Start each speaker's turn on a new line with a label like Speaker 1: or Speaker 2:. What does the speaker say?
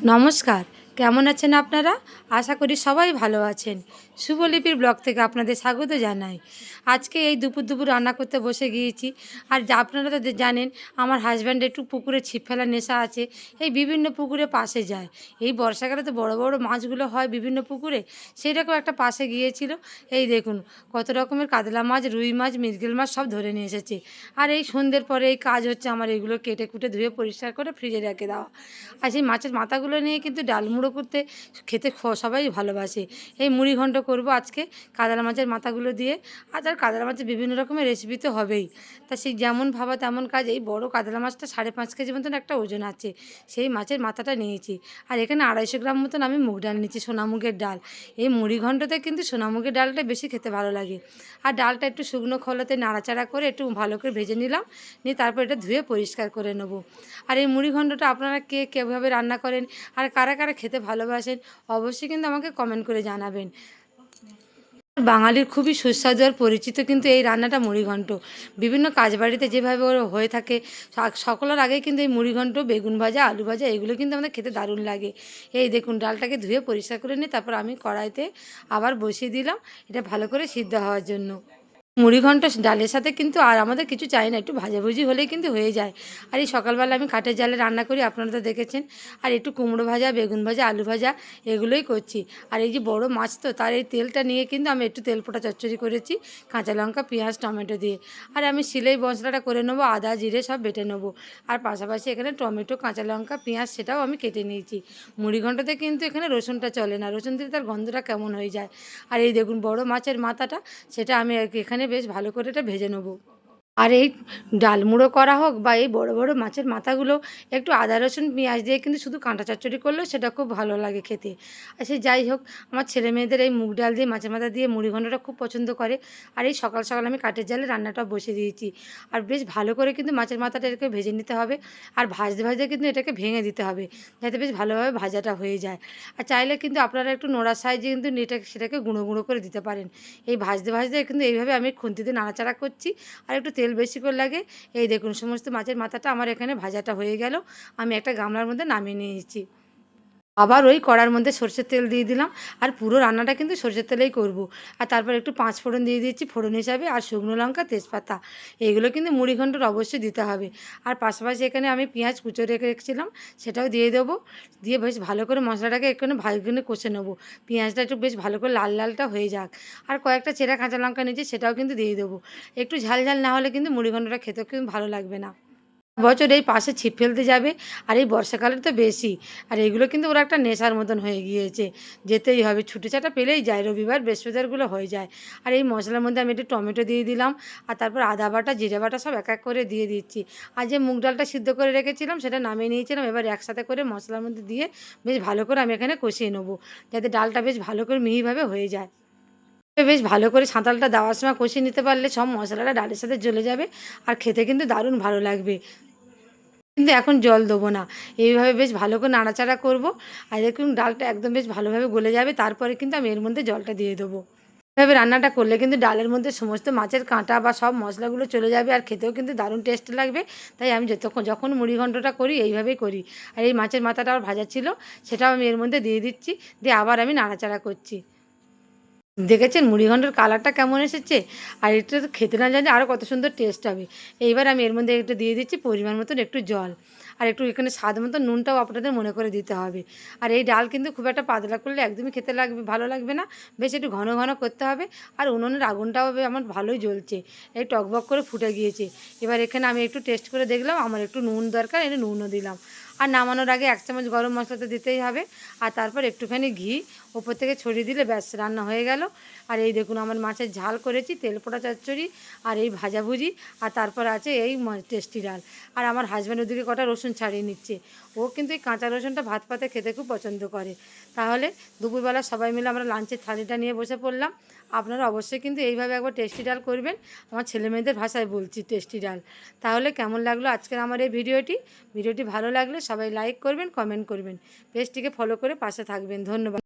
Speaker 1: নমস্কার। কেমন আছেন আপনারা? আশা করি সবাই ভালো আছেন। শুভলিপির ব্লগ থেকে আপনাদের স্বাগত জানাই। আজকে এই দুপুর দুপুর রান্না করতে বসে গিয়েছি। আর আপনারা তো জানেন, আমার হাজব্যান্ড একটু পুকুরে ছিপ ফেলার নেশা আছে। এই বিভিন্ন পুকুরে পাশে যায়। এই বর্ষাকালে তো বড় বড় মাছগুলো হয় বিভিন্ন পুকুরে। সেই রকম একটা পাশে গিয়েছিল। এই দেখুন, কত রকমের কাতলা মাছ, রুই মাছ, মৃগেল মাছ সব ধরে নিয়ে এসেছে। আর এই সন্ধ্যের পরে এই কাজ হচ্ছে আমার এগুলো কেটে কুটে ধুয়ে পরিষ্কার করে ফ্রিজে রেখে দেওয়া। আর সেই মাছের মাথাগুলো নিয়ে কিন্তু ডালমুড়ো করতে খেতে সবাই ভালোবাসে। এই মুড়ি ঘন্ট করব আজকে কাতলা মাছের মাথাগুলো দিয়ে। আর তার কাতলা মাছের বিভিন্ন রকমের রেসিপি তো হবেই। তা সেই যেমন ভাবা তেমন কাজ, এই বড় কাতলা মাছটা সাড়ে পাঁচ কেজি মতন একটা ওজন আছে। সেই মাছের মাথাটা নিয়েছি। আর এখানে আড়াইশো গ্রাম মতন আমি মুগ ডাল নিচ্ছি সোনামুগের ডাল। এই মুড়ি ঘন্টতে কিন্তু সোনামুগের ডালটা বেশি খেতে ভালো লাগে। আর ডালটা একটু শুকনো খোলাতে নাড়াচাড়া করে একটু ভালো করে ভেজে নিলাম। নিয়ে তারপর এটা ধুয়ে পরিষ্কার করে নেব। আর এই মুড়ি ঘন্টটা আপনারা কে, কীভাবে রান্না করেন? আর কারা কারা খেতে ভালোবাসেন, অবশ্যই কিন্তু আমাকে কমেন্ট করে জানাবেন। বাঙালির খুবই সুস্বাদু আর পরিচিত কিন্তু এই রান্নাটা মুড়িঘণ্ট। বিভিন্ন কাজবাড়িতে যেভাবে ওর হয়ে থাকে সকলের আগেই কিন্তু এই মুড়িঘণ্ট, বেগুন ভাজা, আলু ভাজা, এগুলো কিন্তু আমাদের খেতে দারুণ লাগে। এই দেখুন, ডালটাকে ধুয়ে পরিষ্কার করে নিয়ে তারপর আমি কড়াইতে আবার বসিয়ে দিলাম, এটা ভালো করে সিদ্ধ হওয়ার জন্য। মুড়িঘণ্ট ডালের সাথে কিন্তু আর আমাদের কিছু চাই না, একটু ভাজাভুজি হলেই কিন্তু হয়ে যায়। আর এই সকালবেলা আমি কাঠের জালে রান্না করি, আপনারা তো দেখেছেন। আর একটু কুমড়ো ভাজা, বেগুন ভাজা, আলু ভাজা, এগুলোই করছি। আর এই যে বড় মাছ তো, তার এই তেলটা নিয়ে কিন্তু আমি একটু তেল পোটা চচ্চড়ি করেছি, কাঁচা লঙ্কা, পেঁয়াজ, টমেটো দিয়ে। আর আমি সিলাই মশলাটা করে নেব, আদা, জিরে সব বেটে নেব। আর পাশাপাশি এখানে টমেটো, কাঁচা লঙ্কা, পেঁয়াজ সেটাও আমি কেটে নিয়েছি। মুড়ি ঘন্টাতে কিন্তু এখানে রসুনটা চলে না, রসুন দিলে তার গন্ধটা কেমন হয়ে যায়। আর এই দেখুন বড় মাছের মাথাটা, সেটা আমি এখানে বেশ ভালো করে এটা ভেজে নেব। আর এই ডালমুড়ো করা হোক বা এই বড় বড় মাছের মাথাগুলো একটু আদা, রসুন, পেঁয়াজ দিয়ে কিন্তু শুধু কাঁটা চচ্চড়ি করলেও সেটা খুব ভালো লাগে খেতে। আর সে যাই হোক, আমার ছেলে মেয়েদের এই মুগ ডাল দিয়ে, মাছের মাথা দিয়ে মুড়ি ঘণ্টটা খুব পছন্দ করে। আর এই সকাল সকাল আমি কাঠের জালে রান্নাটা বসে দিয়েছি। আর বেশ ভালো করে কিন্তু মাছের মাথাটা এটাকে ভেজে নিতে হবে। আর ভাজতে ভাজতে কিন্তু এটাকে ভেঙে দিতে হবে, যাতে বেশ ভালোভাবে ভাজাটা হয়ে যায়। আর চাইলে কিন্তু আপনারা একটু নোড়ার সাইজে কিন্তু এটা সেটাকে গুঁড়ো গুঁড়ো করে দিতে পারেন। এই ভাজতে ভাজতে কিন্তু এইভাবে আমি খুন্তিতে নাড়াচাড়া করছি। আর একটু তেল বেশি করে লাগে। এই দেখুন, সমস্ত মাছের মাথাটা আমার এখানে ভাজাটা হয়ে গেল। আমি একটা গামলার মধ্যে নামিয়ে নিয়েছি। আবার ওই কড়ার মধ্যে সর্ষের তেল দিয়ে দিলাম। আর পুরো রান্নাটা কিন্তু সর্ষের তেলেই করব। আর তারপর একটু পাঁচ ফোড়ন দিয়ে দিয়েছি ফোড়ন হিসাবে, আর শুকনো লঙ্কা, তেজপাতা। এইগুলো কিন্তু মুড়ি ঘন্টর অবশ্যই দিতে হবে। আর পাশাপাশি এখানে আমি পেঁয়াজ কুচো রেখে রেখেছিলাম, সেটাও দিয়ে দেবো। দিয়ে বেশ ভালো করে মশলাটাকে এখানে ভালো কষে নেব। পেঁয়াজটা একটু বেশ ভালো করে লাল লালটা হয়ে যাক। আর কয়েকটা চেরা কাঁচা লঙ্কা নিয়েছি, সেটাও কিন্তু দিয়ে দেবো। একটু ঝাল ঝাল না হলে কিন্তু মুড়ি ঘন্টটা খেতেও কিন্তু ভালো লাগবে না। বছর এই পাশে ছিপ ফেলতে যাবে, আর এই বর্ষাকালের তো বেশি। আর এগুলো কিন্তু ওরা একটা নেশার মতন হয়ে গিয়েছে। যেতেই হবে, ছুটি ছাটা পেলেই যায়, রবিবার বৃহস্পতিবারগুলো হয়ে যায়। আর এই মশলার মধ্যে আমি একটু টমেটো দিয়ে দিলাম, আর তারপর আদা বাটা, জিরে বাটা সব এক এক করে দিয়ে দিচ্ছি। আর যে মুগ ডালটা সিদ্ধ করে রেখেছিলাম, সেটা নামিয়ে নিয়েছিলাম, এবার একসাথে করে মশলার মধ্যে দিয়ে বেশ ভালো করে আমি এখানে কষিয়ে নেব, যাতে ডালটা বেশ ভালো করে মিহিভাবে হয়ে যায়। বেশ ভালো করে সাঁতালটা দেওয়ার সময় কষিয়ে নিতে পারলে সব মশলাটা ডালের সাথে জ্বলে যাবে, আর খেতে কিন্তু দারুণ ভালো লাগবে। কিন্তু এখন জল দেবো না। এইভাবে বেশ ভালো করে নাড়াচাড়া করব। আর দেখুন, ডালটা একদম বেশ ভালোভাবে গলে যাবে। তারপরে কিন্তু আমি এর মধ্যে জলটা দিয়ে দেবো। এভাবে রান্নাটা করলে কিন্তু ডালের মধ্যে সমস্ত মাছের কাঁটা বা সব মশলাগুলো চলে যাবে আর খেতেও কিন্তু দারুণ টেস্ট লাগবে। তাই আমি যতক্ষণ, যখন মুড়ি ঘন্টটা করি, এইভাবেই করি। আর এই মাছের মাথাটা আমার ভাজা ছিল, সেটাও আমি এর মধ্যে দিয়ে দিচ্ছি। দিয়ে আবার আমি নাড়াচাড়া করছি। দেখেছেন মুড়িঘণ্টার কালারটা কেমন এসেছে? আর এটা তো খেতে না জানি আরও কত সুন্দর টেস্ট হবে। এইবার আমি এর মধ্যে একটু দিয়ে দিচ্ছি পরিমাণ মতন একটু জল। আর একটু এখানে স্বাদ মতো নুনটাও আপনাদের মনে করে দিতে হবে। আর এই ডাল কিন্তু খুব একটা পাতলা করলে একদমই খেতে লাগবে, ভালো লাগবে না। বেশ একটু ঘন ঘন করতে হবে। আর উনুনের আগুনটাও আমার ভালোই জ্বলছে। এই টকবক করে ফুটে গিয়েছে। এবার এখানে আমি একটু টেস্ট করে দেখলাম, আমার একটু নুন দরকার এনে নুনও দিলাম। আর নামানোর আগে এক চামচ গরম মশলা তো দিতেই হবে। আর তারপর একটুখানি ঘি, ওপর থেকে ছড়িয়ে দিলে ব্যাস, রান্না হয়ে গেল। আর এই দেখুন, আমার মাছের ঝাল করেছি, তেল পোড়া চচ্চড়ি আর এই ভাজাভুজি আর তারপর আছে এই টেস্টি ডাল। আর আমার হাজব্যান্ড ওদিকে কটা রসুন ছাড়িয়ে নিচ্ছে। ও কিন্তু এই কাঁচা রসুনটা ভাত পাতে খেতে খুব পছন্দ করে। তাহলে দুপুরবেলা সবাই মিলে আমরা লাঞ্চের থালিটা নিয়ে বসে পড়লাম। আপনারা অবশ্যই কিন্তু এইভাবে একবার টেস্টি ডাল করবেন। আমার ছেলে মেয়েদের ভাষায় বলছি টেস্টি ডাল। তাহলে কেমন লাগল আজকের আমার এই ভিডিওটি? ভিডিওটি ভালো লাগলে সবাই লাইক করবেন কমেন্ট করবেন। পেজটিকে ফলো করে পাশে থাকবেন। ধন্যবাদ।